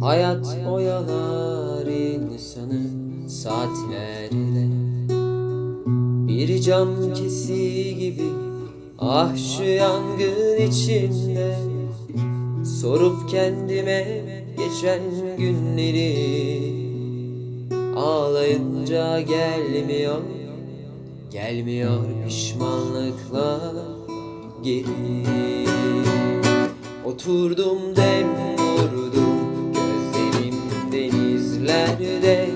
Hayat oyalar insanı saatlerle Bir cam kesi gibi ah şu yangın içinde. Sorup kendime geçen günleri Ağlayınca gelmiyor Gelmiyor pişmanlıkla geri. Oturdum dem vurdum Gözlerim denizlerde.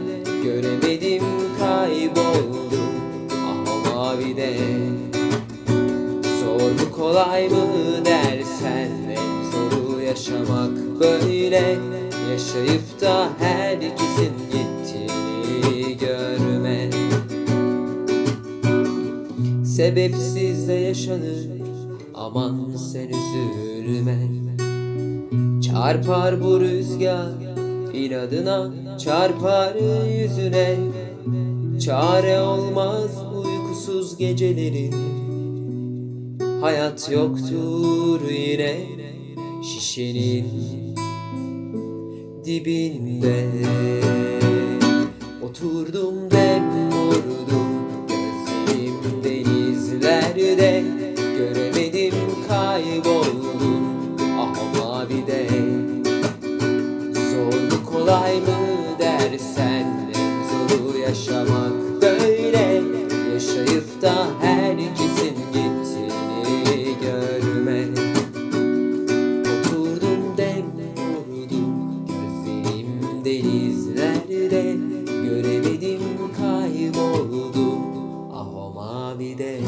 Göremedim kayboldum Ah mavide. Zor mu kolay mı dersen En zoru yaşamak böyle. Yaşayıp da herkesin gittiğini görme. Sebepsiz de yaşanır Aman sen üzülme. Çarpar bu rüzgar inadına Çarpar yüzüne. Çare olmaz uykusuz gecelerin Hayat yoktur yine Şişenin dibinde. Oturdum de. Zor mu kolay mı dersen Zoru yaşamak böyle. Yaşayıp da herkesin gittiğini görme. Oturdum dem Gözlerim denizlerde Göremedim kayboldum Ah o mavi de